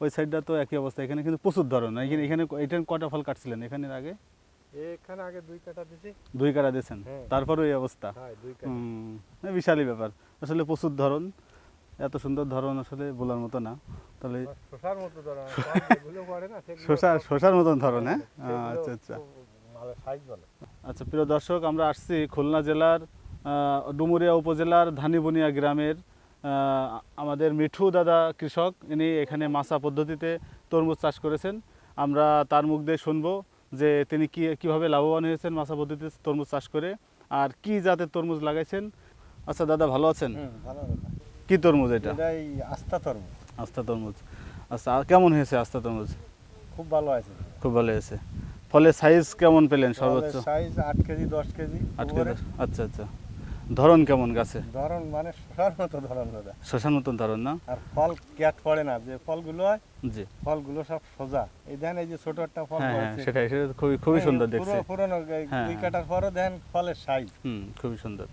ওই সাইডটা তো একই অবস্থা এখানে কিন্তু প্রচুর ধরন এখানে এখানে এটা কটা ফল কাটছিলেন? এখানে আগে? এখানে আগে দুই কাটা দিছি। দুই কাটা দিয়েছেন? হ্যাঁ। তারপরে এই অবস্থা? হ্যাঁ বিশালই ব্যাপার। আসলে প্রচুর ধরন। এত সুন্দর ধরন আসলে বলার মতো না। তাহলে শশার মতো ধরো যেগুলো পড়ে শশা শশার মতন ধরন হ্যাঁ? আচ্ছা আচ্ছা। বলে। আচ্ছা প্রিয় দর্শক আমরা আসছি খুলনা জেলার ডুমুরিয়া উপজেলার ধানিবুনিয়া গ্রামের আমাদের মিঠু দাদা কৃষক ইনি এখানে মাছা পদ্ধতিতে তরমুজ চাষ করেছেন। আমরা তার মুখ দিয়ে শুনব যে তিনি কি কীভাবে লাভবান হয়েছেন মাছা পদ্ধতিতে তরমুজ চাষ করে আর কি জাতের তরমুজ লাগাইছেন। আচ্ছা দাদা ভালো আছেন? কি তরমুজ এটা? এটাই আস্থা তরমুজ। আস্থা তরমুজ। আচ্ছা কেমন হয়েছে আস্থা তরমুজ? খুব ভালো আছে খুব ভালো হয়েছে। ফলে সাইজ কেমন পেলেন সর্বোচ্চ? সাইজ আট কেজি দশ কেজি। আট কেজি আচ্ছা আচ্ছা। ধরন কেমন গাছে? ধরন মানে শশার মতো ধরন দাদা। শশার মতন ধরন না? আর ফল ক্যাট পড়ে না যে ফলগুলো হয় জি। ফলগুলো সব সোজা। এই দেন এই যে ছোট একটা ফল হ্যাঁ হ্যাঁ পড়েছে। সেটাই সেটা খুবই খুবই হ্যাঁ, সুন্দর পুরো- দেখছে। পুরোনো হ্যাঁ, দুই হ্যাঁ। কাটার পরও দেন ফলের সাইজ হুম খুবই সুন্দর।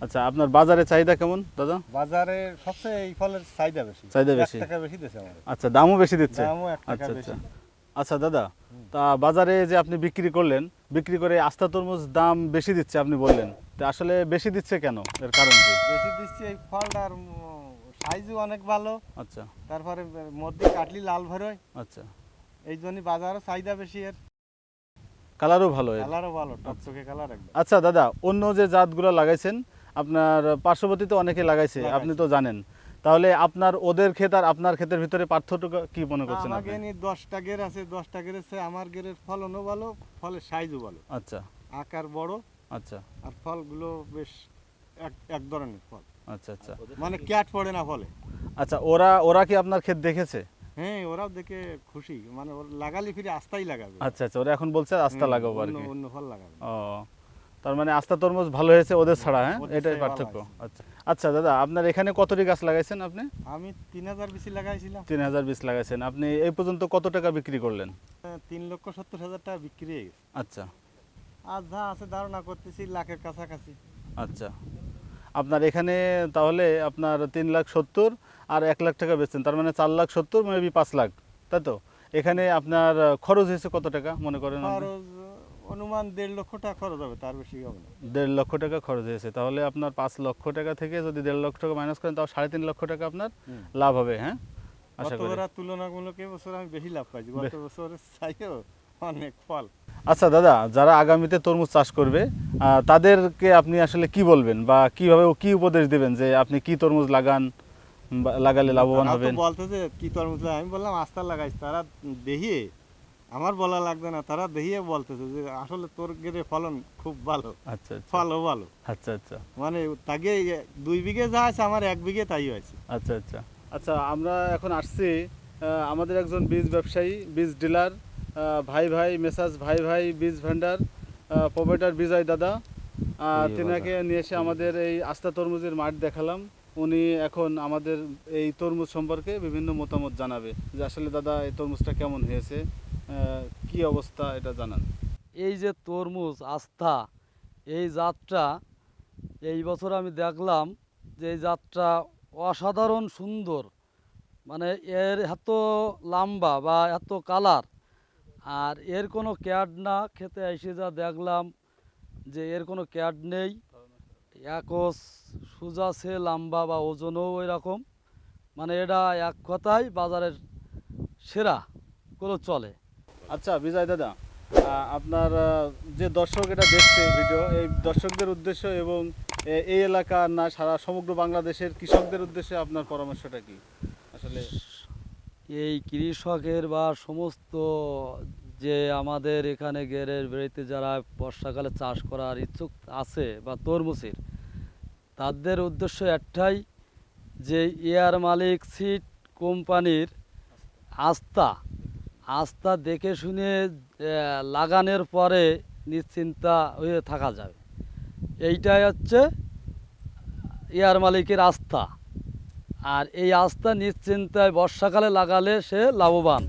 আচ্ছা আপনার বাজারে চাহিদা কেমন দাদা? বাজারে সবচেয়ে এই ফলের চাহিদা বেশি। চাহিদা বেশি। টাকা বেশি দিয়েছে আমাদের। আচ্ছা দামও বেশি দিচ্ছে? দামও এক টাকা আচ্ছা বেশি। আচ্ছা আচ্ছা দাদা তা বাজারে যে আপনি বিক্রি করলেন বিক্রি করে আস্তা তরমুজ দাম বেশি দিচ্ছে আপনি বললেন। তা আসলে বেশি দিচ্ছে কেন? এর কারণ কি? বেশি দিচ্ছে এই ফলটার সাইজও অনেক ভালো। আচ্ছা। তারপরে মধ্যে কাটলি লাল ভরোয় আচ্ছা। এই জন্য বাজারও চাহিদা বেশি এর। কালারও ভালো এর। কালারও ভালো টকটকে কালার একদম। আচ্ছা দাদা অন্য যে জাতগুলো লাগাইছেন আপনার পার্শ্ববর্তীতে অনেকে লাগাইছে। আপনি তো জানেন। তাহলে আপনার ওদের ক্ষেত আর আপনার ক্ষেতের ভিতরে পার্থক্য কি মনে করছেন আমাকে নিয়ে দশটা গের আছে দশটা গের আছে আমার গেরের ফলনও ভালো ফলের সাইজও ভালো। আচ্ছা। আকার বড় আচ্ছা। আর ফলগুলো বেশ এক এক ধরনের ফল। আচ্ছা আচ্ছা। মানে ক্যাট পড়ে না ফলে। আচ্ছা ওরা ওরা কি আপনার ক্ষেত দেখেছে? হ্যাঁ ওরাও দেখে খুশি। মানে ওর লাগালে ফিরে আস্তাই লাগাবে। আচ্ছা আচ্ছা ওরা এখন বলছে আস্তা লাগাবো আর অন্য- কি। অন্য ফল লাগাবে। ও তার মানে আস্তা তরমুজ ভালো হয়েছে ওদের ছাড়া হ্যাঁ? এটাই পার্থক্য। আচ্ছা। আচ্ছা দাদা আপনার এখানে কতটি গাছ লাগাইছেন আপনি? আমি তিন হাজার বেশি লাগাইছিলাম। তিন হাজার বিশ লাগাইছেন। আপনি এই পর্যন্ত কত টাকা বিক্রি করলেন? তিন লক্ষ সত্তর হাজার টাকা বিক্রি হয়ে গেছে। আচ্ছা। আর যা আছে ধারণা করতেছি লাখের কাছাকাছি। আচ্ছা। আপনার এখানে তাহলে আপনার তিন লাখ সত্তর আর এক লাখ টাকা বেচছেন। তার মানে চার লাখ সত্তর মেবি পাঁচ লাখ। তাই তো? এখানে আপনার খরচ হয়েছে কত টাকা মনে করেন খরচ অনুমান দেড় লক্ষ টাকা খরচ হবে তার বেশি হবে না। দেড় লক্ষ টাকা খরচ হয়েছে। তাহলে আপনার পাঁচ লক্ষ টাকা থেকে যদি দেড় লক্ষ টাকা মাইনাস করেন তাও সাড়ে তিন লক্ষ টাকা আপনার লাভ হবে হ্যাঁ? আশা করি। বছর তুলনামূলক এবছর আমি বেশি লাভ পাইছি গত বছরের চাইও অনেক ফল। আচ্ছা দাদা যারা আগামীতে তরমুজ চাষ করবে তাদেরকে আপনি আসলে কি বলবেন? বা কীভাবে কি উপদেশ দিবেন যে আপনি কি তরমুজ লাগান লাগালে লাভবান হবেন? বলতেছে কি তরমুজ আমি বললাম আস্থা লাগাইছ তারা দেখিয়ে আমার বলা লাগবে না তারা দেখিয়ে বলতেছে যে আসলে তোর গেরে ফলন খুব ভালো। আচ্ছা আচ্ছা। ফলও ভালো। আচ্ছা আচ্ছা। মানে তাকে দুই বিঘে যা আছে আমার এক বিঘে তাই হয়েছে। আচ্ছা আচ্ছা। আচ্ছা আমরা এখন আসছি আমাদের একজন বীজ ব্যবসায়ী বীজ ডিলার ভাই ভাই মেসাজ ভাই ভাই বীজ ভান্ডার প্রোভাইডার বিজয় দাদা। আহ, তিনাকে নিয়ে এসে আমাদের এই আস্থা তরমুজের মাঠ দেখালাম। উনি এখন আমাদের এই তরমুজ সম্পর্কে বিভিন্ন মতামত জানাবে যে আসলে দাদা, এই তরমুজটা কেমন হয়েছে? কি অবস্থা এটা জানান। এই যে তরমুজ, আস্থা, এই জাতটা এই বছর আমি দেখলাম যে এই জাতটা অসাধারণ সুন্দর। মানে এর এত লম্বা বা এত কালার, আর এর কোনো ক্যাড না খেতে এসে যা দেখলাম যে এর কোনো ক্যাড নেই। একস সুজাছে লম্বা বা ওজনও ওই রকম মানে এটা এক কথায় বাজারের সেরা। কোনো চলে। আচ্ছা বিজয় দাদা আপনার যে দর্শক এটা দেখছে ভিডিও এই দর্শকদের উদ্দেশ্য এবং এই এলাকা না সারা সমগ্র বাংলাদেশের কৃষকদের উদ্দেশ্যে আপনার পরামর্শটা কি? আসলে এই কৃষকের বা সমস্ত যে আমাদের এখানে গেরের বেড়িতে যারা বর্ষাকালে চাষ করার ইচ্ছুক আছে বা তরমুজের তাদের উদ্দেশ্য একটাই যে এয়ার মালিক সিট কোম্পানির আস্থা আস্থা দেখে শুনে লাগানোর পরে নিশ্চিন্তা হয়ে থাকা যাবে। এইটাই হচ্ছে এয়ার মালিকের আস্থা। আর এই আস্থা নিশ্চিন্তায় বর্ষাকালে লাগালে সে লাভবান।